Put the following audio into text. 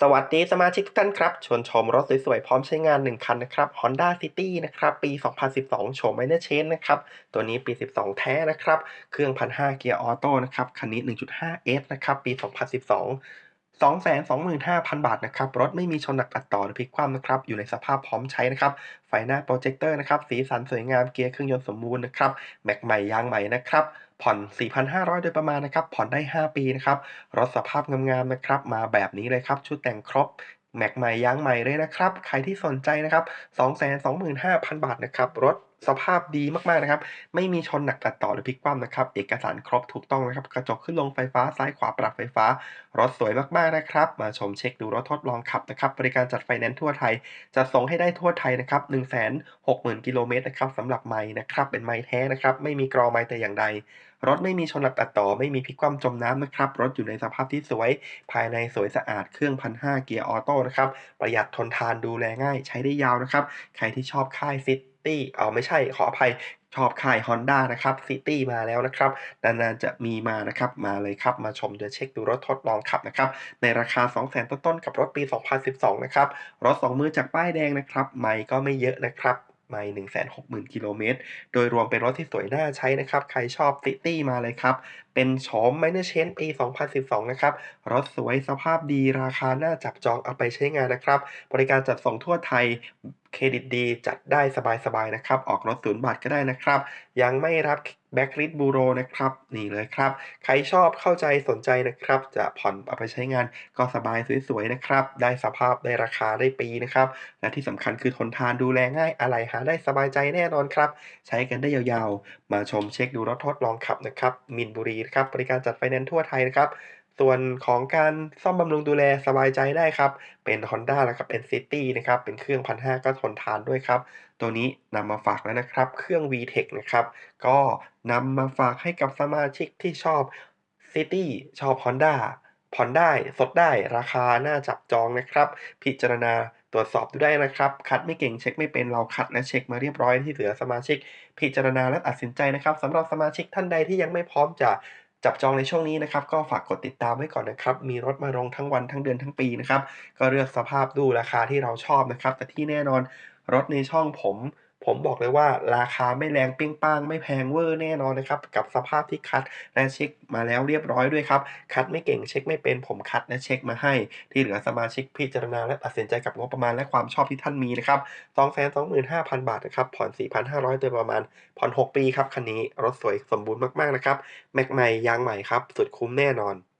สวัสดีสมาชิกทุกท่านครับ ชวนชมรถสวยๆ พร้อมใช้งาน 1 คันนะครับ Honda City นะครับ ปี 2012 โฉม Minor Change นะครับ ตัวนี้ปี 12 แท้นะครับ เครื่อง 1,500 เกียร์ออโต้นะครับ คันนี้ 1.5 S นะครับ ปี 2012 225,000 บาทนะครับ รถไม่มีชนหนักอัดต่อหรือพลิกคว่ำนะครับ อยู่ในสภาพพร้อมใช้นะครับ ไฟหน้าโปรเจคเตอร์นะครับ สีสันสวยงาม เกียร์เครื่องยนต์สมบูรณ์นะครับ แม็กใหม่ยางใหม่นะครับ ผ่อน 4,500 โดยประมาณนะครับ ผ่อนได้ 5 ปีนะครับ รถสภาพงามๆนะครับ มาแบบนี้เลยครับ ชุดแต่งครบ แม็กใหม่ยางใหม่เลยนะครับ ใครที่สนใจนะครับ 225,000 บาทนะครับ รถสภาพดีมากๆนะครับ ไม่มีชนหนักตัดต่อหรือพลิกคว่ำนะครับ เอกสารครบถูกต้องนะครับ กระจกขึ้นลงไฟฟ้าซ้ายขวาปรับไฟฟ้า รถสวยมากๆนะครับ มาชมเช็คดูรถทดลองขับนะครับ บริการจัดไฟแนนซ์ทั่วไทย จะส่งให้ได้ทั่วไทยนะครับ 160,000 กิโลเมตรนะครับสำหรับไม้นะครับ เป็นไม้แท้นะครับ ไม่มีกรอไม้แต่อย่างใด รถไม่มีชนหนักตัดต่อ ไม่มีพลิกคว่ำจมน้ำนะครับ รถอยู่ในสภาพที่สวย ภายในสวยสะอาด เครื่อง1,500เกียร์ออโต้นะครับ ประหยัดทนทานดูแลง่าย ใช้ได้ยาวนะครับ ใครที่ชอบค่ายซิตี้เออไม่ใช่ ขออภัยชอบค่าย Honda นะครับ City มาแล้วนะครับ นานๆจะมีมานะครับ มาเลยครับ มาชมเดี๋ยวเช็คดูรถทดลองขับนะครับ ในราคา 200,000ต้นๆ กับรถปี 2012 นะครับ รถ 2 มือจากป้ายแดงนะครับ ไมล์ก็ไม่เยอะนะครับ ไมล์160,000 กิโลเมตร โดยรวมเป็นรถที่สวยน่าใช้นะครับ ใครชอบซิตี้มาเลยครับ เป็นโฉมไมเนอร์เชนปี 2012 นะครับ รถสวยสภาพดีราคาน่าจับจองเอาไปใช้งานนะครับ บริการจัดส่งทั่วไทย เครดิตดีจัดได้สบายๆนะครับ ออกรถ0บาทก็ได้นะครับ ยังไม่รับแบ็กลิสบูโรนะครับ นี่เลยครับ ใครชอบเข้าใจสนใจนะครับ จะผ่อนเอาไปใช้งานก็สบายสวยๆนะครับ ได้สภาพได้ราคาได้ปีนะครับ และที่สำคัญคือทนทานดูแลง่ายอะไรหาได้สบายใจแน่นอนครับ ใช้กันได้ยาวๆ มาชมเช็คดูรถทดลองขับนะครับมีนบุรีครับบริการจัดไฟแนนซ์ทั่วไทยนะครับ ส่วนของการซ่อมบำรุงดูแลสบายใจได้ครับ เป็น Honda นะครับเป็น City นะครับ เป็นเครื่อง 1,500 ก็ทนทานด้วยครับ ตัวนี้นำมาฝากแล้วนะครับ เครื่อง VTEC นะครับ ก็นำมาฝากให้กับสมาชิกที่ชอบ City ชอบ Honda ผ่อนได้ สดได้ ราคา น่าจับจองนะครับ พิจารณาตรวจสอบดูได้นะครับ คัดไม่เก่งเช็คไม่เป็นเราคัดและเช็คมาเรียบร้อยที่เหลือสมาชิก พิจารณาและตัดสินใจนะครับสำหรับสมาชิกท่านใดที่ยังไม่พร้อมจะ จับจองในช่วงนี้นะครับ ก็ฝากกดติดตามไว้ก่อนนะครับ มีรถมาลงทั้งวันทั้งเดือนทั้งปีนะครับ ก็เลือกสภาพดูราคาที่เราชอบนะครับ แต่ที่แน่นอนรถในช่องผม ผมบอกเลยว่าราคาไม่แรงเปรี้ยงป้างไม่แพงเวอร์แน่นอนนะครับ กับสภาพที่คัดและเช็คมาแล้วเรียบร้อยด้วยครับ คัดไม่เก่งเช็คไม่เป็นผมคัดและเช็คมาให้ ที่เหลือสมาชิกพิจารณาและตัดสินใจกับงบประมาณและความชอบที่ท่านมีนะครับ225,000 บาทนะครับ ผ่อน 4,500โดยประมาณ ผ่อน 6 ปีครับ คันนี้รถสวยสมบูรณ์มาก ๆ นะครับ แม็กใหม่ยางใหม่ครับ สุดคุ้มแน่นอน